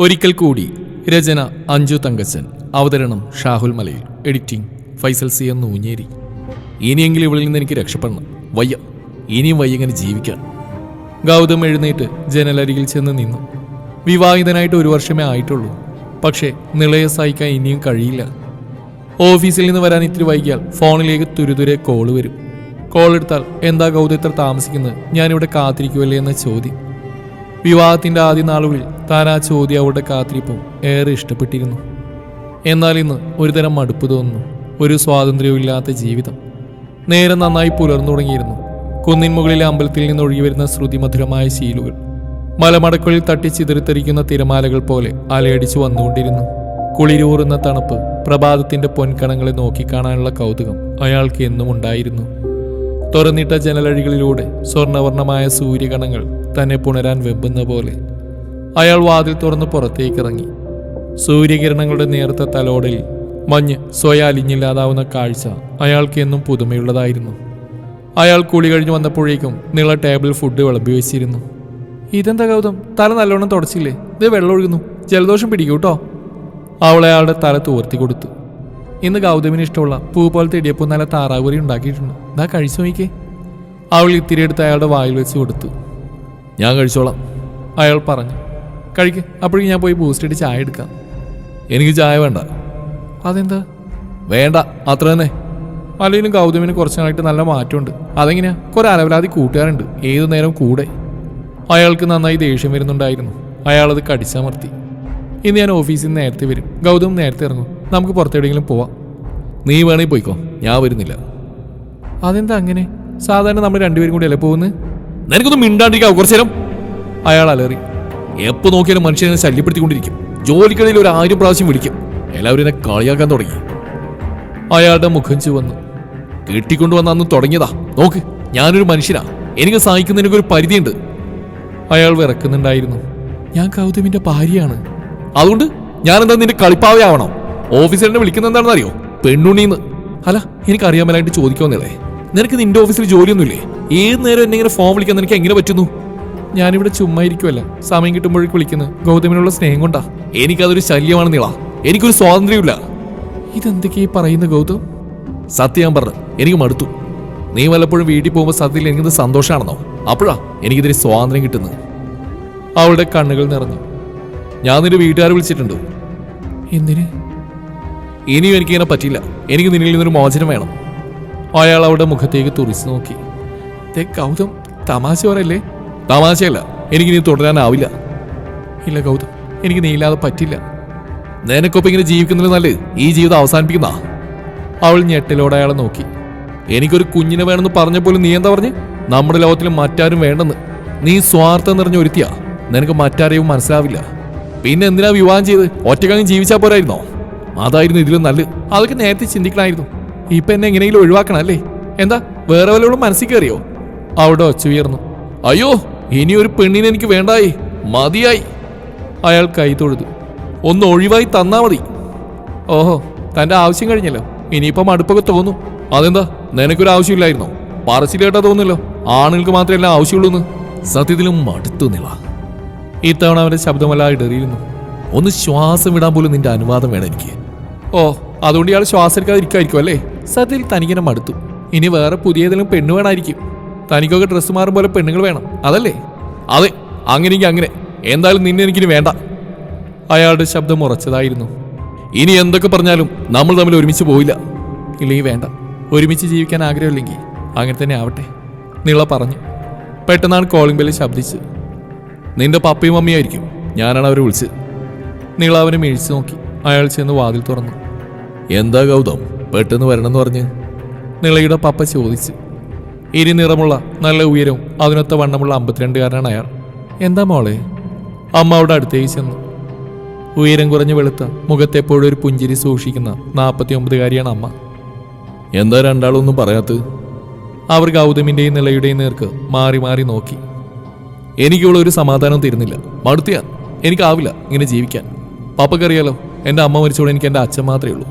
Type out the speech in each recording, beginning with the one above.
ഒരിക്കൽ കൂടി രചന അഞ്ജു തങ്കച്ചൻ. അവതരണം ഷാഹുൽ മലയിൽ. എഡിറ്റിംഗ് ഫൈസൽ സി എന്ന് ഊഞ്ഞേരി ഇനിയെങ്കിലും ഇവളിൽ നിന്ന് എനിക്ക് രക്ഷപ്പെടണം. വയ്യ. ഇനിയും വയ്യ ഇങ്ങനെ ജീവിക്കാൻ. ഗൗതം എഴുന്നേറ്റ് ജനലരികിൽ ചെന്ന് നിന്നു. വിവാഹിതനായിട്ട് ഒരു വർഷമേ ആയിട്ടുള്ളൂ. പക്ഷേ നിളയെ സഹിക്കാൻ ഇനിയും കഴിയില്ല. ഓഫീസിൽ നിന്ന് വരാൻ ഇത്തിരി വൈകിയാൽ ഫോണിലേക്ക് തുരുതുരെ കോൾ വരും. കോൾ എടുത്താൽ എന്താ ഗൗതം ഇത്ര താമസിക്കുന്നത്? ഞാനിവിടെ കാത്തിരിക്കുമല്ലേ എന്ന ചോദ്യം. വിവാഹത്തിന്റെ ആദ്യ നാളുകളിൽ താൻ ആ ചോദ്യം അവളുടെ കാത്തിരിപ്പും ഏറെ ഇഷ്ടപ്പെട്ടിരുന്നു. എന്നാൽ ഇന്ന് ഒരുതരം മടുപ്പ് തോന്നുന്നു. ഒരു സ്വാതന്ത്ര്യമില്ലാത്ത ജീവിതം. നേരം നന്നായി പുലർന്നു തുടങ്ങിയിരുന്നു. കുന്നിൻ മുകളിലെ അമ്പലത്തിൽ നിന്ന് ഒഴുകി വരുന്ന ശ്രുതിമധുരമായ ശീലുകൾ. മലമടക്കുകളിൽ തട്ടി ചിതറിത്തെറിക്കുന്ന തിരമാലകൾ പോലെ അലയടിച്ചു വന്നുകൊണ്ടിരുന്നു. കുളിരൂറുന്ന തണുപ്പ് പ്രഭാതത്തിന്റെ പൊൻകണങ്ങളെ നോക്കിക്കാണാനുള്ള കൗതുകം അയാൾക്ക് എന്നും ഉണ്ടായിരുന്നു തുറന്നിട്ട ജനലഴികളിലൂടെ സ്വർണവർണമായ സൂര്യകണങ്ങൾ തന്നെ പുണരാൻ വെമ്പുന്ന പോലെ അയാൾ വാതിൽ തുറന്ന് പുറത്തേക്കിറങ്ങി. സൂര്യകിരണങ്ങളുടെ നേർത്ത തലോടിൽ മഞ്ഞ് സ്വയം അലിഞ്ഞില്ലാതാവുന്ന കാഴ്ച അയാൾക്ക് എന്നും പുതുമയുള്ളതായിരുന്നു. അയാൾ കുളി കഴിഞ്ഞ് വന്നപ്പോഴേക്കും നീള ടേബിൾ ഫുഡ് വിളമ്പി വെച്ചിരുന്നു. ഇതെന്താ ഗൗതം? തല നല്ലോണം തുടച്ചില്ലേ? ഇത് വെള്ളം ഒഴുകുന്നു. ജലദോഷം പിടിക്കൂ കേട്ടോ അവൾ അയാളുടെ തല തോർത്തി കൊടുത്തു. ഇന്ന് ഗൗതമിന് ഇഷ്ടമുള്ള പൂ പോലത്തെ ഇടിയപ്പം നല്ല താറാവുരി ഉണ്ടാക്കിയിട്ടുണ്ട്. ഇതാ കഴിച്ചു നോക്കിക്കേ. അവൾ ഇത്തിരി എടുത്ത് അയാളുടെ വായിൽ വെച്ച് കൊടുത്തു. ഞാൻ കഴിച്ചോളാം. അയാൾ പറഞ്ഞു കഴിക്ക് അപ്പോഴേക്കും ഞാൻ പോയി ബൂസ്റ്റ് അടി ചായ എടുക്കാം. എനിക്ക് ചായ വേണ്ട. അതെന്താ? വേണ്ട അത്ര തന്നെ. അല്ലെങ്കിലും ഗൗതമിന് കുറച്ച് നാളായിട്ട് നല്ല മാറ്റമുണ്ട്. അതെങ്ങനെയാ? കുറെ അലവലാതി കൂട്ടുകാരുണ്ട്. ഏതു നേരം കൂടെ? അയാൾക്ക് നന്നായി ദേഷ്യം വരുന്നുണ്ടായിരുന്നു. അയാളത് കടിച്ചമർത്തി. ഇന്ന് ഞാൻ ഓഫീസിൽ നിന്ന് നേരത്തെ വരും. ഗൗതം നേരത്തെ ഇറങ്ങും. നമുക്ക് പുറത്തെവിടെയെങ്കിലും പോവാം. നീ വേണേ പോയിക്കോ. ഞാൻ വരുന്നില്ല. അതെന്താ അങ്ങനെ? സാധാരണ നമ്മൾ രണ്ടുപേരും കൂടി അല്ലേ പോകുന്നത്? നിനക്കൊന്നും മിണ്ടാണ്ടിരിക്കാവോ. കുറച്ചു നേരം അയാൾ അലറി. എപ്പോ നോക്കിയാലും മനുഷ്യനെ ശല്യപ്പെടുത്തിക്കൊണ്ടിരിക്കും. ജോലിക്കിടയിൽ ഒരു ആയിരം പ്രാവശ്യം വിളിക്കും. എല്ലാവരും എന്നെ കളിയാക്കാൻ തുടങ്ങി. അയാളുടെ മുഖം ചുവന്നു. കെട്ടിക്കൊണ്ടുവന്ന അന്ന് തുടങ്ങിയതാ. നോക്ക് ഞാനൊരു മനുഷ്യനാ. എനിക്ക് സഹായിക്കുന്നതിനൊക്കെ ഒരു പരിധിയുണ്ട്. അയാൾ വിറക്കുന്നുണ്ടായിരുന്നു. ഞാൻ കൗതുമിന്റെ ഭാര്യയാണ്. അതുകൊണ്ട് ഞാൻ എന്താ നിന്റെ കളിപ്പാവയാവണം? ഓഫീസറിനെ വിളിക്കുന്ന എന്താണെന്ന് അറിയോ പെണ്ണുണ്ണീന്ന്. അല്ല എനിക്കറിയാമലായിട്ട് ചോദിക്കുമെന്നല്ലേ നിനക്ക് നിന്റെ ഓഫീസിൽ ജോലിയൊന്നുമില്ലേ? ഏത് നേരം എന്നെ ഇങ്ങനെ ഫോൺ വിളിക്കാൻ എനിക്ക് എങ്ങനെ പറ്റുന്നു? ഞാനിവിടെ ചുമ്മാ ഇരിക്കുമല്ല സമയം കിട്ടുമ്പോഴേക്ക് വിളിക്കുന്നത് ഗൗതമിനുള്ള സ്നേഹം കൊണ്ടാ. എനിക്കതൊരു ശല്യമാണ് നീള. എനിക്കൊരു സ്വാതന്ത്ര്യമില്ല ഇതെന്തൊക്കെയാ പറയുന്ന ഗൗതം? സത്യം ഞാൻ പറഞ്ഞു. എനിക്ക് മടുത്തു. നീ വല്ലപ്പോഴും വീട്ടിൽ പോകുമ്പോൾ സത്യത്തിൽ എനിക്കിത് സന്തോഷമാണെന്നോ അപ്പോഴാ എനിക്കിതിന് സ്വാതന്ത്ര്യം കിട്ടുന്നത്. അവളുടെ കണ്ണുകൾ നിറഞ്ഞു. ഞാൻ നിന്റെ വീട്ടുകാരെ വിളിച്ചിട്ടുണ്ട്. എന്തിന്? ഇനിയും എനിക്കിങ്ങനെ പറ്റില്ല എനിക്ക് നിന്നിൽ നിന്നൊരു മോചനം വേണം. അയാൾ അവളുടെ മുഖത്തേക്ക് തുറിച്ചു നോക്കി. ദേ ഗൗതം തമാശ പറയല്ലേ? തമാശയല്ല എനിക്ക് നീ തുടരാനാവില്ല. ഇല്ല ഗൗതം എനിക്ക് നീ ഇല്ലാതെ പറ്റില്ല. നിനക്കൊപ്പം ഇങ്ങനെ ജീവിക്കുന്നതിൽ നല്ലത് ഈ ജീവിതം അവസാനിപ്പിക്കുന്ന അവൾ ഞെട്ടലോടെ അയാളെ നോക്കി. എനിക്കൊരു കുഞ്ഞിനെ വേണമെന്ന് പറഞ്ഞ പോലും നീ എന്താ പറഞ്ഞ്? നമ്മുടെ ലോകത്തിൽ മറ്റാരും വേണ്ടെന്ന്. നീ സ്വാർത്ഥം നിറഞ്ഞ ഒരുത്തിയാ. നിനക്ക് മറ്റാരെയും മനസ്സിലാവില്ല. പിന്നെ എന്തിനാ വിവാഹം ചെയ്ത് ഒറ്റക്കങ്ങ് ജീവിച്ചാൽ പോരായിരുന്നോ? അതായിരുന്നു ഇതിലും നല്ലത്. അതൊക്കെ നേരത്തെ ചിന്തിക്കണമായിരുന്നു ഇപ്പൊ എന്നെ എങ്ങനെയെങ്കിലും ഒഴിവാക്കണം അല്ലേ? എന്താ വേറെ വല്ലവളും മനസ്സിൽ കയറിയോ? അവിടെ ഒച്ച ഉയർന്നു. അയ്യോ ഇനി ഒരു പെണ്ണിനെ എനിക്ക് വേണ്ടായി. മതിയായി. അയാൾ കൈ തൊഴുതു. ഒന്ന് ഒഴിവായി തന്നാ മതി. ഓഹോ തന്റെ ആവശ്യം കഴിഞ്ഞല്ലോ. ഇനിയിപ്പം അടുപ്പൊക്കെ തോന്നും. അതെന്താ? നിനക്കൊരു ആവശ്യമില്ലായിരുന്നോ? പറച്ചിലേട്ടാ തോന്നുന്നല്ലോ. ആണുങ്ങൾക്ക് മാത്രമല്ല ആവശ്യമുള്ളൂ സത്യത്തിലും മടുത്തു നിള. ഇത്തവണ അവന്റെ ശബ്ദമല്ലാതെ ഇടറിയിരുന്നു. ഒന്ന് ശ്വാസം വിടാൻ പോലും നിന്റെ അനുവാദം വേണം എനിക്ക്. ഓ അതുകൊണ്ട് ഇയാൾ ശ്വാസം എടുക്കാതിരിക്കുമായിരിക്കും അല്ലേ? സത്യത്തിൽ തനിക്കിനെ മടുത്തു. ഇനി വേറെ പുതിയതെങ്കിലും പെണ്ണ് വേണമായിരിക്കും തനിക്കൊക്കെ ഡ്രസ്സ് മാറും പോലെ പെണ്ണുങ്ങൾ വേണം. അതല്ലേ? അതെ അങ്ങനെയെങ്കിൽ അങ്ങനെ. എന്തായാലും നിന്നെ എനിക്കിനി വേണ്ട. അയാളുടെ ശബ്ദം ഉറച്ചതായിരുന്നു. ഇനി എന്തൊക്കെ പറഞ്ഞാലും നമ്മൾ തമ്മിൽ ഒരുമിച്ച് പോയില്ല ഇല്ലെങ്കിൽ വേണ്ട. ഒരുമിച്ച് ജീവിക്കാൻ ആഗ്രഹമില്ലെങ്കിൽ അങ്ങനെ തന്നെ ആവട്ടെ നിള പറഞ്ഞു. പെട്ടെന്നാണ് കോളിംഗ് ബെല്ല് ശബ്ദിച്ച്. നിന്റെ പപ്പയും മമ്മിയായിരിക്കും ഞാനാണ് അവരെ വിളിച്ചത്. നിള അവനെ മേഴിച്ചു നോക്കി. അയാൾ ചെന്ന് വാതിൽ തുറന്നു. എന്താ ഗൗതം? പെട്ടെന്ന് വരണമെന്ന് പറഞ്ഞ്. നിളയുടെ പപ്പ ചോദിച്ചു. ഇരി നിറമുള്ള നല്ല ഉയരവും അതിനൊത്ത വണ്ണമുള്ള അമ്പത്തിരണ്ടുകാരനാണ് അയാൾ. എന്താ മോളെ? അമ്മ അവിടെ അടുത്തേക്ക് ചെന്നു. ഉയരം കുറഞ്ഞ് വെളുത്ത മുഖത്തെപ്പോഴും ഒരു പുഞ്ചിരി സൂക്ഷിക്കുന്ന നാൽപ്പത്തി ഒമ്പതുകാരിയാണ് അമ്മ. എന്താ രണ്ടാളൊന്നും പറയാത്തത് അവർ ഗൗതമിന്റെയും നിലയുടെയും നേർക്ക് മാറി മാറി നോക്കി. എനിക്കിവിടെ ഒരു സമാധാനം തരുന്നില്ല. മടുത്തിയാ. എനിക്കാവില്ല ഇങ്ങനെ ജീവിക്കാൻ. പാപ്പക്കറിയാലോ എന്റെ അമ്മ മരിച്ചോടെ എനിക്ക് എന്റെ അച്ഛൻ മാത്രമേ ഉള്ളൂ.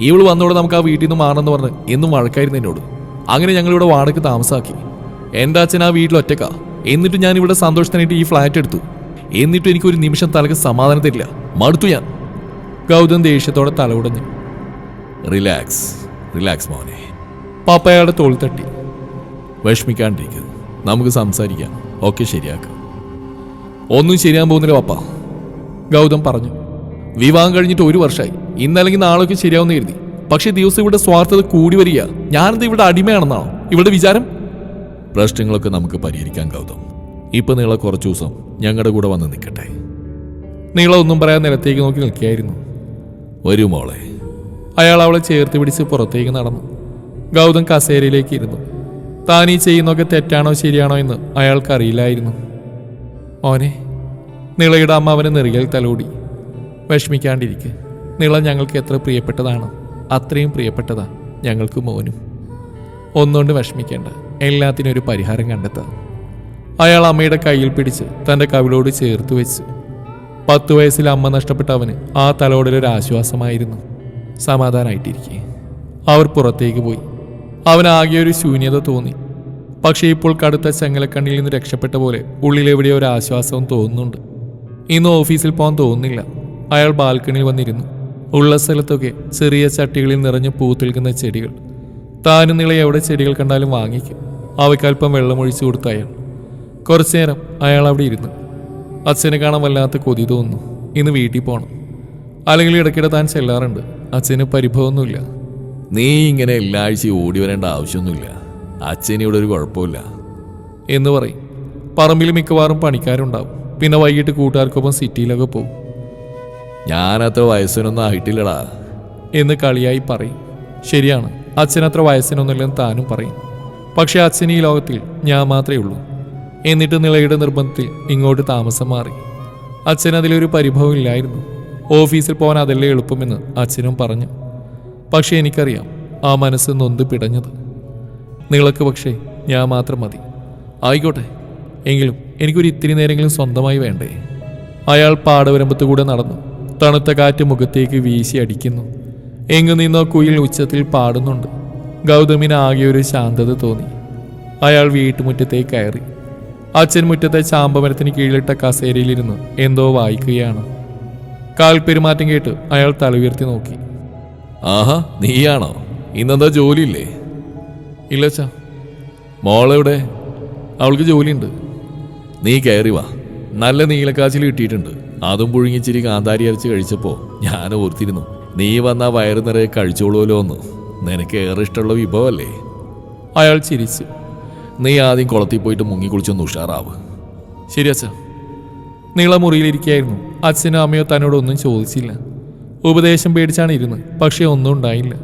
ഇവൾ വന്നോടെ നമുക്ക് ആ വീട്ടിൽ നിന്ന് മാറണമെന്ന് പറഞ്ഞ് എന്നും വഴക്കായിരുന്നു എന്നോട്. അങ്ങനെ ഞങ്ങളിവിടെ വാടക താമസാക്കി. എന്റെ അച്ഛൻ ആ വീട്ടിൽ ഒറ്റക്കാ എന്നിട്ട് ഞാൻ ഇവിടെ സന്തോഷത്തിനായിട്ട് ഈ ഫ്ലാറ്റ് എടുത്തു. എന്നിട്ട് എനിക്ക് ഒരു നിമിഷം തലക്ക് സമാധാനം തരില്ല. മടുത്തു ഞാൻ. ഗൗതം ദേഷ്യത്തോടെ തലകുടഞ്ഞു. റിലാക്സ് റിലാക്സ് മോനെ. പാപ്പയുടെ തോൾ തട്ടി. വിഷമിക്കാണ്ടിരിക്കുക നമുക്ക് സംസാരിക്കാം. ഓക്കെ ശരിയാക്കാം. ഒന്നും ശരിയാൻ പോകുന്നില്ല പാപ്പ ഗൗതം പറഞ്ഞു. വിവാഹം കഴിഞ്ഞിട്ട് ഒരു വർഷമായി ഇന്നല്ലെങ്കിൽ നാളൊക്കെ ശരിയാവുന്ന കരുതി. പക്ഷേ ദിവസം ഇവിടെ സ്വാർത്ഥത കൂടി വരിക. ഞാനെന്ത് ഇവിടെ അടിമയാണെന്നാണോ ഇവിടെ വിചാരം? പ്രശ്നങ്ങളൊക്കെ നമുക്ക് പരിഹരിക്കാൻ ഗൗതം. ഇപ്പൊ നീള കുറച്ചു ദിവസം ഞങ്ങളുടെ കൂടെ വന്ന് നിൽക്കട്ടെ. നീള ഒന്നും പറയാൻ നിലത്തേക്ക് നോക്കി നിൽക്കുകയായിരുന്നു. ഒരു മോളെ. അയാൾ അവളെ ചേർത്ത് പിടിച്ച് പുറത്തേക്ക് നടന്നു. ഗൗതം കസേരയിലേക്ക് ഇരുന്നു. താൻ ഈ ചെയ്യുന്നൊക്കെ തെറ്റാണോ ശരിയാണോ എന്ന് അയാൾക്കറിയില്ലായിരുന്നു. മോനെ നിളയുടെ അമ്മ അവനെ നെറികൽ തലോടി. വിഷമിക്കാണ്ടിരിക്കെ. നിള ഞങ്ങൾക്ക് എത്ര പ്രിയപ്പെട്ടതാണ്. അത്രയും പ്രിയപ്പെട്ടതാ ഞങ്ങൾക്ക് മോനും. ഒന്നുകൊണ്ട് വിഷമിക്കേണ്ട. എല്ലാത്തിനും ഒരു പരിഹാരം കണ്ടെത്താം. അയാൾ അമ്മയുടെ കയ്യിൽ പിടിച്ച് തന്റെ കവിളോട് ചേർത്ത് വെച്ചു. പത്തു വയസ്സിൽ അമ്മ നഷ്ടപ്പെട്ട അവന് ആ തലോടലൊരു ആശ്വാസമായിരുന്നു. അവർ പുറത്തേക്ക് പോയി. അവനാകെ ഒരു ശൂന്യത തോന്നി. പക്ഷേ ഇപ്പോൾ കടുത്ത ചങ്ങലക്കണ്ണിൽ നിന്ന് രക്ഷപ്പെട്ട പോലെ ഉള്ളിലെവിടെയോ ഒരു ആശ്വാസവും തോന്നുന്നുണ്ട്. ഇന്ന് ഓഫീസിൽ പോകാൻ തോന്നുന്നില്ല. അയാൾ ബാൽക്കണിയിൽ വന്നിരുന്നു. ഉള്ള സ്ഥലത്തൊക്കെ ചെറിയ ചട്ടികളിൽ നിറഞ്ഞു പൂത്തിൽക്കുന്ന ചെടികൾ. താനും നിള എവിടെ ചെടികൾ കണ്ടാലും വാങ്ങിക്കും. അവയ്ക്കല്പം വെള്ളമൊഴിച്ചു കൊടുത്ത അയാൾ. കുറച്ചു നേരം അയാൾ അവിടെ ഇരുന്നു. അച്ഛനെ കാണാൻ വല്ലാത്ത കൊതി തോന്നുന്നു. ഇന്ന് വീട്ടിൽ പോകണം അല്ലെങ്കിൽ ഇടയ്ക്കിടെ താൻ ചെല്ലാറുണ്ട്. അച്ഛന് പരിഭവമൊന്നുമില്ല. നീ ഇങ്ങനെ എല്ലാ ആഴ്ചയും ഓടി വരേണ്ട ആവശ്യമൊന്നുമില്ല. അച്ഛന് ഇവിടെ ഒരു കുഴപ്പമില്ല. എന്ന് പറയും. പറമ്പിൽ മിക്കവാറും പണിക്കാരുണ്ടാവും. പിന്നെ വൈകിട്ട് കൂട്ടുകാർക്കൊപ്പം സിറ്റിയിലൊക്കെ പോകും. ഞാനത്ര വയസ്സിനൊന്നും ആയിട്ടില്ലടാ. എന്ന് കളിയായി പറയും. ശരിയാണ് അച്ഛനത്ര വയസ്സിനൊന്നുമില്ലെന്ന് താനും പറയും. പക്ഷെ അച്ഛൻ ഈ ലോകത്തിൽ ഞാൻ മാത്രമേ ഉള്ളൂ. എന്നിട്ട് നിളയുടെ നിർബന്ധത്തിൽ ഇങ്ങോട്ട് താമസം മാറി. അച്ഛൻ അതിലൊരു പരിഭവം ഇല്ലായിരുന്നു. ഓഫീസിൽ പോകാൻ അതല്ലേ എളുപ്പമെന്ന് അച്ഛനും പറഞ്ഞു. പക്ഷെ എനിക്കറിയാം ആ മനസ്സ് നൊന്ത് പിടഞ്ഞത്. നിളക്ക് പക്ഷേ ഞാൻ മാത്രം മതി. ആയിക്കോട്ടെ എങ്കിലും എനിക്കൊരു ഇത്തിരി നേരെങ്കിലും സ്വന്തമായി വേണ്ടേ? അയാൾ പാടവരമ്പത്ത് കൂടെ നടന്നു. തണുത്ത കാറ്റ് മുഖത്തേക്ക് വീശി അടിക്കുന്നു. എങ്ങു നിന്നോ കുയിൽ ഉച്ചത്തിൽ പാടുന്നുണ്ട്. ഗൗതമിന് ആകെ ഒരു ശാന്തത തോന്നി. അയാൾ വീട്ടുമുറ്റത്തേക്ക് കയറി. അച്ഛൻ മുറ്റത്തെ ചാമ്പമരത്തിന് കീഴിലിട്ട കസേരയിലിരുന്ന് എന്തോ വായിക്കുകയാണ്. കാൽ പെരുമാറ്റം കേട്ട് അയാൾ തല ഉയർത്തി നോക്കി. ആഹാ നീയാണോ? ഇന്നെന്താ ജോലിയില്ലേ? ഇല്ല അച്ഛാ മോളെവിടെ? അവൾക്ക് ജോലിയുണ്ട്. നീ കയറി വാ. നല്ല നീലക്കാച്ചിൽ കിട്ടിയിട്ടുണ്ട്. അതും പുഴുങ്ങിച്ചിരി കാന്താരി അരച്ച് കഴിച്ചപ്പോൾ ഞാൻ ഓർത്തിരുന്നു നീ വന്ന വയറ് നിറയെ കഴിച്ചോളുമല്ലോ എന്ന്. നിനക്ക് ഏറെ ഇഷ്ടമുള്ള വിഭവമല്ലേ? അയാൾ ചിരിച്ചു. നീ ആദ്യം കുളത്തിൽ പോയിട്ട് മുങ്ങി കുളിച്ചൊന്ന് ഉഷാറാവ്. ശരി അച്ഛ. നീള മുറിയിലിരിക്കുകയായിരുന്നു അച്ഛനും അമ്മയോ തന്നോടൊന്നും ചോദിച്ചില്ല. ഉപദേശം പേടിച്ചാണ് ഇരുന്ന് പക്ഷേ ഒന്നും ഉണ്ടായില്ല.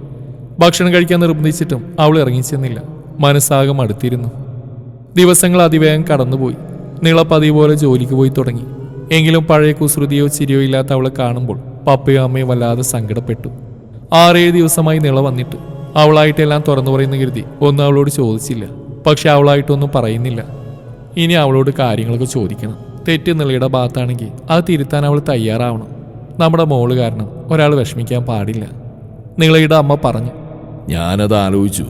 ഭക്ഷണം കഴിക്കാൻ നിർബന്ധിച്ചിട്ടും അവൾ ഇറങ്ങി ഇറങ്ങിച്ചെന്നില്ല. മനസ്സാകെ മടുത്തിരുന്നു. ദിവസങ്ങൾ അതിവേഗം കടന്നുപോയി. നീള പതിപോലെ പോലെ ജോലിക്ക് പോയി തുടങ്ങി. എങ്കിലും പഴയ കുസൃതിയോ ചിരിയോ ഇല്ലാത്ത അവളെ കാണുമ്പോൾ പപ്പയോ അമ്മയോ വല്ലാതെ സങ്കടപ്പെട്ടു. ആറേഴ് ദിവസമായി നിള വന്നിട്ട് അവളായിട്ടെല്ലാം തുറന്നു പറയുന്ന കരുതി ഒന്നും അവളോട് ചോദിച്ചില്ല. പക്ഷെ അവളായിട്ടൊന്നും പറയുന്നില്ല. ഇനി അവളോട് കാര്യങ്ങളൊക്കെ ചോദിക്കണം. തെറ്റ് നിളയുടെ ഭാഗത്താണെങ്കിൽ അത് തിരുത്താൻ അവൾ തയ്യാറാവണം. നമ്മുടെ മോൾ കാരണം ഒരാൾ വിഷമിക്കാൻ പാടില്ല. നിളയുടെ അമ്മ പറഞ്ഞു ഞാനത് ആലോചിച്ചു.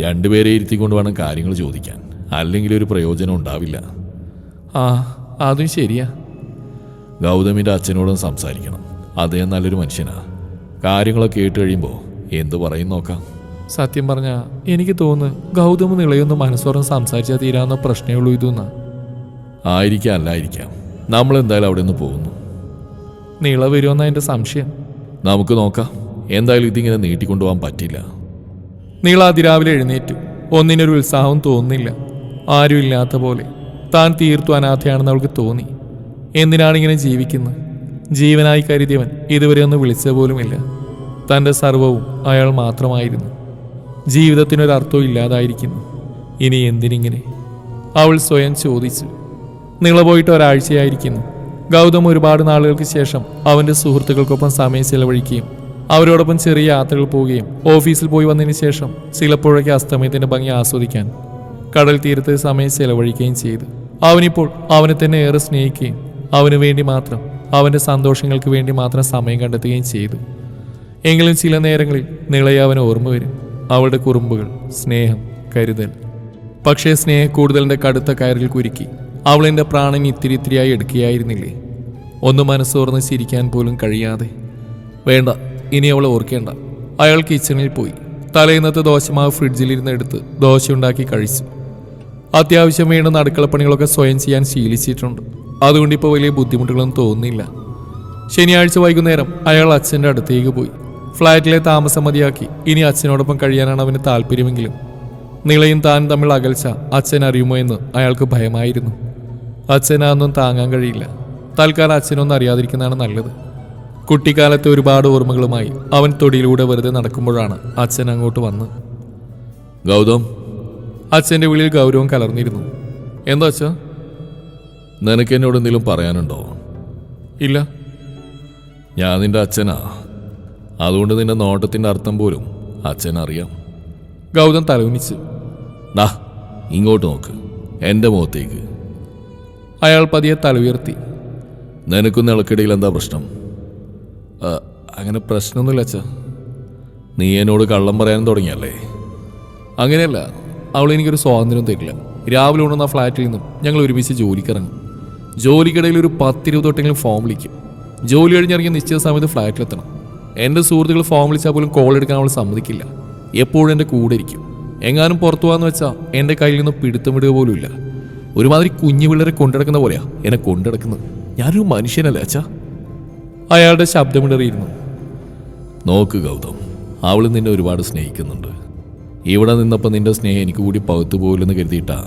രണ്ടുപേരെ ഇരുത്തിക്കൊണ്ട് വേണം കാര്യങ്ങൾ ചോദിക്കാൻ. അല്ലെങ്കിൽ ഒരു പ്രയോജനം ഉണ്ടാവില്ല. ആ അതും ശരിയാ. ഗൗതമിന്റെ അച്ഛനോടും സംസാരിക്കണം. അദ്ദേഹം നല്ലൊരു മനുഷ്യനാ. കാര്യങ്ങളൊക്കെ കേട്ട് കഴിയുമ്പോൾ എന്തു പറയും നോക്കാം. സത്യം പറഞ്ഞ എനിക്ക് തോന്നുന്നു ഗൗതമ നിളയൊന്ന് മനസ്സോറം സംസാരിച്ചാൽ തീരാവുന്ന പ്രശ്നമേ ഉള്ളൂ ഇതെന്ന്. ആയിരിക്കാം അല്ലായിരിക്കാം നമ്മൾ എന്തായാലും അവിടെ നിന്ന് പോകുന്നു. നീള വരുമെന്ന എന്റെ സംശയം. നമുക്ക് നോക്കാം. എന്തായാലും ഇതിങ്ങനെ നീട്ടിക്കൊണ്ടുപോകാൻ പറ്റില്ല. നീള അതിരാവിലെ എഴുന്നേറ്റു. ഒന്നിനൊരു ഉത്സാഹം തോന്നുന്നില്ല. ആരുമില്ലാത്ത പോലെ. താൻ തീർത്തു അനാഥയാണെന്ന് അവൾക്ക് തോന്നി. എന്തിനാണ് ഇങ്ങനെ ജീവിക്കുന്നത്? ജീവനായി കരുതിയവൻ ഇതുവരെ ഒന്ന് വിളിച്ച പോലുമില്ല. തന്റെ സർവവും അയാൾ മാത്രമായിരുന്നു. ജീവിതത്തിനൊരർത്ഥവും ഇല്ലാതായിരിക്കുന്നു. ഇനി എന്തിനിങ്ങനെ? അവൾ സ്വയം ചോദിച്ചു. നിള പോയിട്ട് ഒരാഴ്ചയായിരിക്കുന്നു. ഗൗതം ഒരുപാട് നാളുകൾക്ക് ശേഷം അവന്റെ സുഹൃത്തുക്കൾക്കൊപ്പം സമയം ചെലവഴിക്കുകയും അവരോടൊപ്പം ചെറിയ യാത്രകൾ പോവുകയും ഓഫീസിൽ പോയി വന്നതിന് ശേഷം ചിലപ്പോഴൊക്കെ അസ്തമയത്തിന്റെ ഭംഗി ആസ്വദിക്കാൻ കടൽ തീരത്ത് സമയം ചെലവഴിക്കുകയും ചെയ്തു. അവനിപ്പോൾ അവനെ തന്നെ ഏറെ സ്നേഹിക്കുകയും അവന് വേണ്ടി മാത്രം അവന്റെ സന്തോഷങ്ങൾക്ക് വേണ്ടി മാത്രം സമയം കണ്ടെത്തുകയും ചെയ്തു. എങ്കിലും ചില നേരങ്ങളിൽ നിളയെ അവന് ഓർമ്മ വരും. അവളുടെ കുറുമ്പുകൾ സ്നേഹം കരുതൽ. പക്ഷേ സ്നേഹ കൂടുതലിന്റെ കടുത്ത കയറിൽ കുരുക്കി. അവളിന്റെ പ്രാണം ഇത്തിരി ഇത്തിരിയായി എടുക്കുകയായിരുന്നില്ലേ? ഒന്ന് മനസ്സോർന്ന് ചിരിക്കാൻ പോലും കഴിയാതെ. വേണ്ട ഇനി അവളെ ഓർക്കേണ്ട. അയാൾ കിച്ചണിൽ പോയി. തലേന്നത്തെ ദോശമാവ് ഫ്രിഡ്ജിലിരുന്ന് എടുത്ത് ദോശ ഉണ്ടാക്കി കഴിച്ചു. അത്യാവശ്യം വേണ്ടുന്ന അടുക്കളപ്പണികളൊക്കെ സ്വയം ചെയ്യാൻ ശീലിച്ചിട്ടുണ്ട്. അതുകൊണ്ട് ഇപ്പോൾ വലിയ ബുദ്ധിമുട്ടുകളൊന്നും തോന്നുന്നില്ല. ശനിയാഴ്ച വൈകുന്നേരം അയാൾ അച്ഛന്റെ അടുത്തേക്ക് പോയി. ഫ്ലാറ്റിലെ താമസം മതിയാക്കി. ഇനി അച്ഛനോടൊപ്പം കഴിയാനാണ് അവന് താല്പര്യമെങ്കിലും. നിളയും താൻ തമ്മിൽ അകൽച്ച അച്ഛൻ അറിയുമോ എന്ന് അയാൾക്ക് ഭയമായിരുന്നു. അച്ഛനാന്നും താങ്ങാൻ കഴിയില്ല. തൽക്കാലം അച്ഛനൊന്നും അറിയാതിരിക്കുന്നതാണ് നല്ലത്. കുട്ടിക്കാലത്തെ ഒരുപാട് ഓർമ്മകളുമായി അവൻ തൊടിയിലൂടെ വെറുതെ നടക്കുമ്പോഴാണ് അച്ഛൻ അങ്ങോട്ട് വന്ന് ഗൗതം. അച്ഛന്റെ വിളിയിൽ ഗൗരവം കലർന്നിരുന്നു. എന്താ അച്ഛാ? നിനക്ക് എന്നോട് എന്തെങ്കിലും പറയാനുണ്ടോ? ഇല്ല. ഞാൻ നിന്റെ അച്ഛനാ. അതുകൊണ്ട് നിന്റെ നോട്ടത്തിന്റെ അർത്ഥം പോലും അച്ഛനറിയാം. ഗൗതം തലവുനിച്ച് ദാ ഇങ്ങോട്ട് നോക്ക്. എന്റെ മുഖത്തേക്ക്. അയാൾ പതിയെ തലവുയർത്തി നിനക്കും നിളക്കിടയിൽ എന്താ പ്രശ്നം? "ആ, അങ്ങനെ പ്രശ്നമൊന്നുമില്ല അച്ഛ. നീ എന്നോട് കള്ളം പറയാൻ തുടങ്ങിയല്ലേ? അങ്ങനെയല്ല. അവൾ എനിക്കൊരു സ്വാതന്ത്ര്യം തരില്ല. രാവിലെ ഉണർന്ന ഫ്ലാറ്റിൽ നിന്നും ഞങ്ങൾ ഒരുമിച്ച് ജോലിക്കിറങ്ങും ജോലിക്കിടയിൽ ഒരു പത്തിരുപത് തൊട്ടെങ്കിലും ഫോം വിളിക്കും. ജോലി കഴിഞ്ഞിറങ്ങിയ നിശ്ചിത സമയത്ത് ഫ്ലാറ്റിലെത്തണം എന്റെ സുഹൃത്തുക്കൾ ഫോം വിളിച്ചാൽ പോലും കോൾ എടുക്കാൻ അവൾ സമ്മതിക്കില്ല. എപ്പോഴും എന്റെ കൂടെ ഇരിക്കും. എങ്ങാനും പുറത്തു പോകാന്ന് വെച്ചാൽ എന്റെ കയ്യിൽ നിന്ന് പിടുത്തം വിടുക പോലും ഇല്ല ഒരുമാതിരി കുഞ്ഞു പിള്ളേരെ കൊണ്ടെടുക്കുന്ന പോലെയാ എന്നെ കൊണ്ടെടുക്കുന്നത് ഞാനൊരു മനുഷ്യനല്ല അച്ഛാ? അയാളുടെ ശബ്ദമിടറിയിരുന്നു നോക്ക് ഗൗതം അവൾ നിന്നെ ഒരുപാട് സ്നേഹിക്കുന്നുണ്ട്. ഇവിടെ നിന്നപ്പോൾ നിന്റെ സ്നേഹം എനിക്ക് കൂടി പകുത്തു പോകില്ലെന്ന് കരുതിയിട്ടാ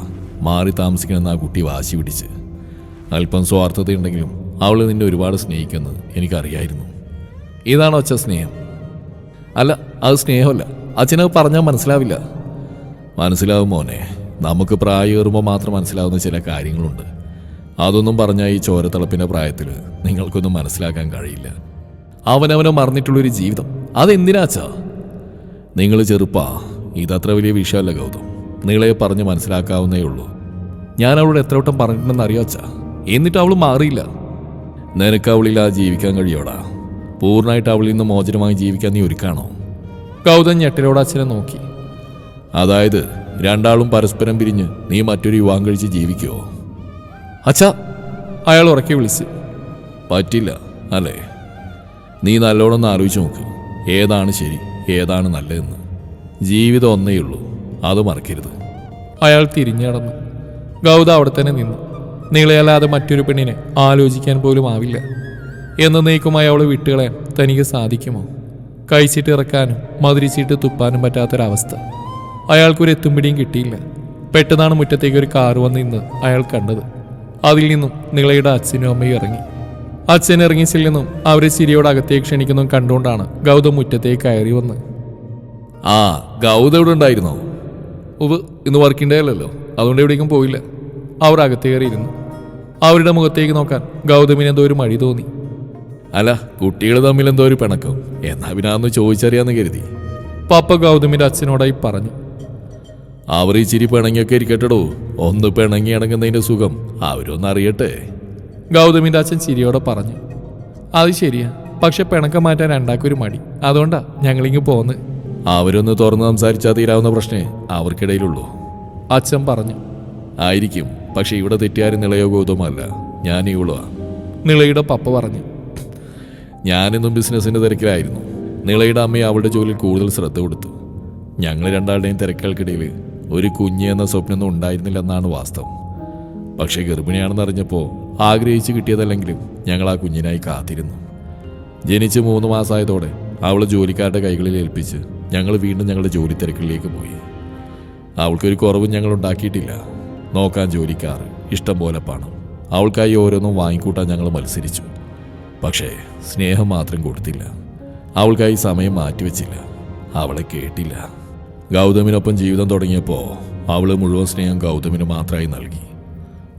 മാറി താമസിക്കണമെന്ന് ആ കുട്ടി വാശി പിടിച്ച്. അല്പം സ്വാർത്ഥതയുണ്ടെങ്കിലും അവൾ നിന്നെ ഒരുപാട് സ്നേഹിക്കുന്നത് എനിക്കറിയായിരുന്നു. ഇതാണോ അച്ഛ സ്നേഹം. അല്ല അത് സ്നേഹമല്ല. അച്ഛനത് പറഞ്ഞാൽ മനസ്സിലാവില്ല. മനസ്സിലാവും മോനെ. നമുക്ക് പ്രായമേറുമ്പോൾ മാത്രം മനസ്സിലാവുന്ന ചില കാര്യങ്ങളുണ്ട്. അതൊന്നും പറഞ്ഞാൽ ഈ ചോരത്തിളപ്പിന്റെ പ്രായത്തിൽ നിങ്ങൾക്കൊന്നും മനസ്സിലാക്കാൻ കഴിയില്ല. അവനവനെ മറന്നിട്ടുള്ളൊരു ജീവിതം. അതെന്തിനാച്ചാ നിങ്ങൾ ചെറുപ്പാ. ഇതത്ര വലിയ വിഷയമല്ല ഗൗതം. നിങ്ങളെ പറഞ്ഞ് മനസ്സിലാക്കാവുന്നേ ഉള്ളൂ. ഞാൻ അവളോട് എത്ര വട്ടം പറഞ്ഞിട്ടുണ്ടെന്ന് അറിയാച്ചാ എന്നിട്ട് അവൾ മാറിയില്ല. നിനക്ക് അവളില്ലാതെ ജീവിക്കാൻ കഴിയോടാ? പൂർണമായിട്ട് അവളിൽ നിന്ന് മോചനമായി ജീവിക്കാൻ നീ ഒരുക്കാണോ? കൗതൻ ഞെട്ടലോട് അച്ഛനെ നോക്കി. അതായത് രണ്ടാളും പരസ്പരം പിരിഞ്ഞ് നീ മറ്റൊരു യുവാൻ കഴിച്ച് ജീവിക്കുമോ അച്ഛാ അയാൾ ഉറക്കെ വിളിച്ച്. പറ്റില്ല അല്ലേ? നീ നല്ലോണം ആലോചിച്ച് നോക്ക്. ഏതാണ് ശരി ഏതാണ് നല്ലതെന്ന്. ജീവിതം ഒന്നേ ഉള്ളൂ അത് മറക്കരുത്. അയാൾ തിരിഞ്ഞു നടന്നു. ഗൗതം അവിടെ തന്നെ നിന്നു. നീളയല്ലാതെ മറ്റൊരു പെണ്ണിനെ ആലോചിക്കാൻ പോലും ആവില്ല. എന്നേക്കുമായി അവളെ വിട്ടുകളയാൻ തനിക്ക് സാധിക്കുമോ? കഴിച്ചിട്ട് ഇറക്കാനും മധുരിച്ചിട്ട് തുപ്പാനും പറ്റാത്തൊരവസ്ഥ. അയാൾക്കൊരു എത്തും പിടിയും കിട്ടിയില്ല. പെട്ടെന്നാണ് മുറ്റത്തേക്ക് ഒരു കാറ് വന്ന് ഇന്ന് അയാൾ കണ്ടത്. അതിൽ നിന്നും നിളയുടെ അച്ഛനും അമ്മയും ഇറങ്ങി. അച്ഛൻ ഇറങ്ങി ചെല്ലുന്നും അവരെ ചിരിയോട് അകത്തേക്ക് ക്ഷണിക്കുന്നതും കണ്ടുകൊണ്ടാണ് ഗൗതം മുറ്റത്തേക്ക് കയറി വന്ന്. ആ ഗൗതം ഇവിടെ ഉണ്ടായിരുന്നോ? ഉവ് ഇന്ന് വർക്കിംഗ് ഡേ അല്ലല്ലോ. അതുകൊണ്ട് എവിടേക്കും പോയില്ല. അവർ അകത്ത് കയറിയിരുന്നു. അവരുടെ മുഖത്തേക്ക് നോക്കാൻ ഗൗതമിന് എന്തോ ഒരു മടി തോന്നി. അല്ല കുട്ടികൾ തമ്മിൽ എന്തോ ഒരു പിണക്കം. എന്നാ പിന്നെ അന്ന് ചോദിച്ചറിയാന്ന് കരുതി. പാപ്പ ഗൗതമിന്റെ അച്ഛനോടായി പറഞ്ഞു. അവർ ഇച്ചിരി ചിരി പിണങ്ങിയൊക്കെ ഇരിക്കട്ടെടോ. ഒന്ന് പിണങ്ങി ഇണങ്ങുന്നതിന്റെ സുഖം അവരൊന്ന് അറിയട്ടെ. ഗൗതമിന്റെ അച്ഛൻ ചിരിയോടെ പറഞ്ഞു. അത് ശരിയാ. പക്ഷെ പിണക്കം മാറ്റാൻ രണ്ടാക്കൊരു മടി. അതുകൊണ്ടാ ഞങ്ങളിങ്ങ് പോന്ന്. അവരൊന്ന് തുറന്ന് സംസാരിച്ചാൽ തീരാവുന്ന പ്രശ്നേ അവർക്കിടയിലുള്ളൂ. അച്ഛൻ പറഞ്ഞു. ആയിരിക്കും. പക്ഷെ ഇവിടെ തെറ്റിയാരും നിളയോ ഗൗതമല്ല ഞാൻ ഇവളുവാ നിളയുടെ പപ്പ പറഞ്ഞു. ഞാനിന്നും ബിസിനസ്സിന്റെ തിരക്കിലായിരുന്നു. നിളയുടെ അമ്മയെ അവളുടെ ജോലിയിൽ കൂടുതൽ ശ്രദ്ധ കൊടുത്തു. ഞങ്ങൾ രണ്ടാളുടെയും തിരക്കുകൾക്കിടയിൽ ഒരു കുഞ്ഞ് എന്ന സ്വപ്നമൊന്നും ഉണ്ടായിരുന്നില്ലെന്നാണ് വാസ്തവം. പക്ഷേ ഗർഭിണിയാണെന്ന് അറിഞ്ഞപ്പോൾ ആഗ്രഹിച്ച് കിട്ടിയതല്ലെങ്കിലും ഞങ്ങൾ ആ കുഞ്ഞിനായി കാത്തിരുന്നു. ജനിച്ച് മൂന്ന് മാസമായതോടെ അവൾ ജോലിക്കാരുടെ കൈകളിൽ ഏൽപ്പിച്ച് ഞങ്ങൾ വീണ്ടും ഞങ്ങളുടെ ജോലി തിരക്കിലേക്ക് പോയി. അവൾക്കൊരു കുറവും ഞങ്ങൾ ഉണ്ടാക്കിയിട്ടില്ല. നോക്കാൻ ജോലിക്കാർ ഇഷ്ടം പോലെ പണം. അവൾക്കായി ഓരോന്നും വാങ്ങിക്കൂട്ടാൻ ഞങ്ങൾ മത്സരിച്ചു. പക്ഷേ സ്നേഹം മാത്രം കൊടുത്തില്ല. അവൾക്കായി സമയം മാറ്റിവെച്ചില്ല. അവളെ കേട്ടില്ല. ഗൗതമിനൊപ്പം ജീവിതം തുടങ്ങിയപ്പോൾ അവൾ മുഴുവൻ സ്നേഹം ഗൗതമിന് മാത്രമായി നൽകി.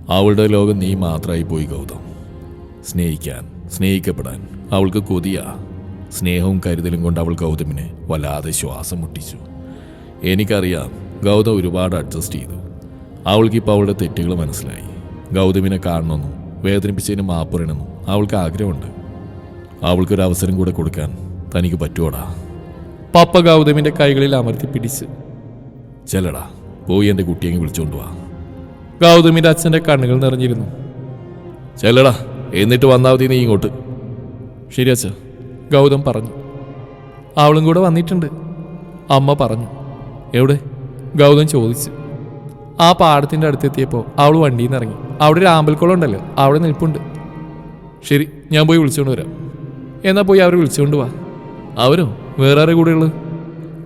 അവളുടെ ലോകം നീ മാത്രമായി പോയി ഗൗതം. സ്നേഹിക്കാൻ സ്നേഹിക്കപ്പെടാൻ അവൾക്ക് കൊതിയ. സ്നേഹവും കരുതലും കൊണ്ട് അവൾ ഗൗതമിനെ വല്ലാതെ ശ്വാസം മുട്ടിച്ചു. എനിക്കറിയാം ഗൗതം ഒരുപാട് അഡ്ജസ്റ്റ് ചെയ്തു. അവൾക്കിപ്പോൾ അവളുടെ തെറ്റുകൾ മനസ്സിലായി. ഗൗതമിനെ കാണണമെന്നും വേദനിപ്പിച്ചതിന് മാപ്പ് പറയണമെന്നും അവൾക്ക് ആഗ്രഹമുണ്ട്. അവൾക്കൊരു അവസരം കൂടെ കൊടുക്കാൻ തനിക്ക് പറ്റുമോടാ പപ്പ ഗൗതമിന്റെ കൈകളിൽ അമർത്തി പിടിച്ച്. ചെല്ലടാ പോയി എന്റെ കുട്ടിയെ വിളിച്ചുകൊണ്ട് വാ. ഗൗതമിന്റെ അച്ഛന്റെ കണ്ണുകൾ നിറഞ്ഞിരുന്നു. ചെല്ലടാ എന്നിട്ട് വന്നാൽ മതി നീ ഇങ്ങോട്ട്. ശരി അച്ഛ ഗൗതം പറഞ്ഞു. അവളും കൂടെ വന്നിട്ടുണ്ട്. അമ്മ പറഞ്ഞു. എവിടെ? ഗൗതം ചോദിച്ചു. ആ പാടത്തിന്റെ അടുത്തെത്തിയപ്പോൾ അവൾ വണ്ടിയിൽ നിന്ന് ഇറങ്ങി. അവിടെ ഒരു ആമ്പൽക്കുളം ഉണ്ടല്ലോ അവിടെ നിൽപ്പുണ്ട്. ശരി ഞാൻ പോയി വിളിച്ചുകൊണ്ട് വരാം. എന്നാ പോയി അവരെ വിളിച്ചുകൊണ്ട് വാ. അവരോ? വേറെ ആരെ കൂടെ ഉള്ളു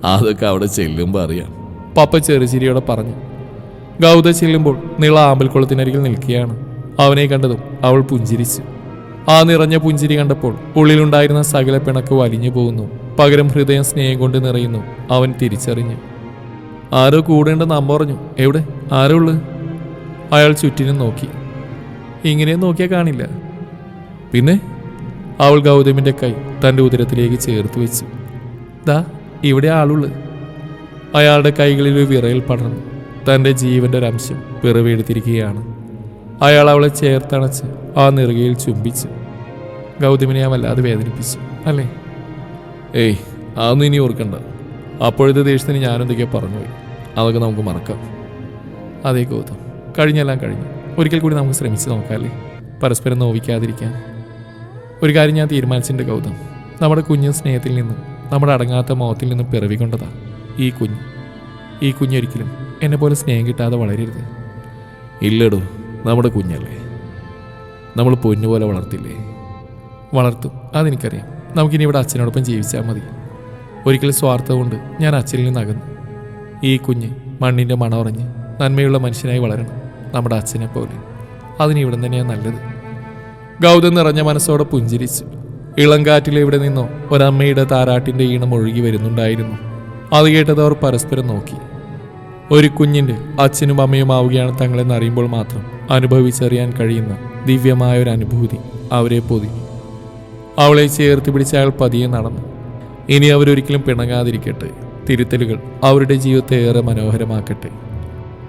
അതൊക്കെ അവിടെ ചെല്ലുമ്പോൾ അറിയാം. പപ്പ ചെറുചിരിയോടെ പറഞ്ഞു. ഗൗത ചെല്ലുമ്പോൾ നീള ആമ്പൽക്കുളത്തിനരികിൽ നിൽക്കുകയാണ്. അവനെ കണ്ടതും അവൾ പുഞ്ചിരിച്ചു. ആ നിറഞ്ഞ പുഞ്ചിരി കണ്ടപ്പോൾ ഉള്ളിലുണ്ടായിരുന്ന സകല പിണക്ക് വലിഞ്ഞു പോകുന്നു. പകരം ഹൃദയം സ്നേഹം കൊണ്ട് നിറയുന്നു. അവൻ തിരിച്ചറിഞ്ഞു. ആരോ കൂടേണ്ടെന്ന് അമ്മ പറഞ്ഞു. എവിടെ? ആരോ ഉള്ളു? അയാൾ ചുറ്റിനും നോക്കി. ഇങ്ങനെ നോക്കിയാൽ കാണില്ല. പിന്നെ? അവൾ ഗൗതമിന്റെ കൈ തന്റെ ഉദരത്തിലേക്ക് ചേർത്ത് വെച്ചു. ദാ ഇവിടെ ആളുള്ളു. അയാളുടെ കൈകളിൽ ഒരു വിറയൽ പടർന്നു. തന്റെ ജീവന്റെ ഒരു അംശം പിറവിയെടുത്തിരിക്കുകയാണ് അയാൾ അവളെ ചേർത്തണച്ച് ആ നെറുകയിൽ ചുംബിച്ച്. ഗൗതമിനെ ഞാൻ വല്ലാതെ വേദനിപ്പിച്ചു അല്ലേ? ഏയ് അതൊന്നും ഇനി ഓർക്കണ്ട. അപ്പോഴത്തെ ദേഷ്യത്തിന് ഞാനെന്തൊക്കെയോ പറഞ്ഞുപോയി. അതൊക്കെ നമുക്ക് മറക്കാം. അതെ ഗൗതം. കഴിഞ്ഞെല്ലാം കഴിഞ്ഞു. ഒരിക്കൽ കൂടി നമുക്ക് ശ്രമിച്ചു നോക്കാം അല്ലേ പരസ്പരം നോവിക്കാതിരിക്കാൻ. ഒരു കാര്യം ഞാൻ തീരുമാനിച്ചിട്ടുണ്ട് ഗൗതം. നമ്മുടെ കുഞ്ഞ് സ്നേഹത്തിൽ നിന്നും നമ്മുടെ അടങ്ങാത്ത മോഹത്തിൽ നിന്നും പിറവികൊണ്ടതാണ് ഈ കുഞ്ഞ്. ഈ കുഞ്ഞൊരിക്കലും എന്നെ പോലെ സ്നേഹം കിട്ടാതെ വളരരുത്. ഇല്ലടോ നമ്മുടെ കുഞ്ഞല്ലേ. നമ്മൾ പൊന്നു പോലെ വളർത്തില്ലേ? വളർത്തും അതെനിക്കറിയാം. നമുക്കിനി ഇവിടെ അച്ഛനോടൊപ്പം ജീവിച്ചാൽ മതി. ഒരിക്കലും സ്വാർത്ഥം കൊണ്ട് ഞാൻ അച്ഛനിൽ നിന്ന് അകന്നു. ഈ കുഞ്ഞ് മണ്ണിന്റെ മണമറിഞ്ഞ് നന്മയുള്ള മനുഷ്യനായി വളരണം നമ്മുടെ അച്ഛനെ പോലെ. അതിന് ഇവിടെ തന്നെയാണ് നല്ലത്. ഗൗതം നിറഞ്ഞ മനസ്സോടെ പുഞ്ചിരിച്ചു. ഇളങ്കാറ്റിൽ എവിടെ നിന്നോ ഒരമ്മയുടെ താരാട്ടിന്റെ ഈണം ഒഴുകി വരുന്നുണ്ടായിരുന്നു. അത് കേട്ടത് അവർ പരസ്പരം നോക്കി. ഒരു കുഞ്ഞിന്റെ അച്ഛനും അമ്മയും ആവുകയാണ് തങ്ങളെന്ന് അറിയുമ്പോൾ മാത്രം അനുഭവിച്ചറിയാൻ കഴിയുന്ന ദിവ്യമായ ഒരു അനുഭൂതി അവരെ പൊതി. അവളെ ചേർത്ത് പിടിച്ച അയാൾ പതിയെ നടന്നു. ഇനി അവരൊരിക്കലും പിണങ്ങാതിരിക്കട്ടെ. തിരുത്തലുകൾ അവരുടെ ജീവിതത്തെ ഏറെ മനോഹരമാക്കട്ടെ.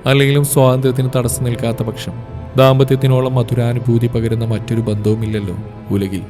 അല്ലെങ്കിലും സ്വാതന്ത്ര്യത്തിന് തടസ്സം നിൽക്കാത്ത പക്ഷം ദാമ്പത്യത്തിനോളം മധുരാനുഭൂതി പകരുന്ന മറ്റൊരു ബന്ധവുമില്ലല്ലോ ഉലകിൽ.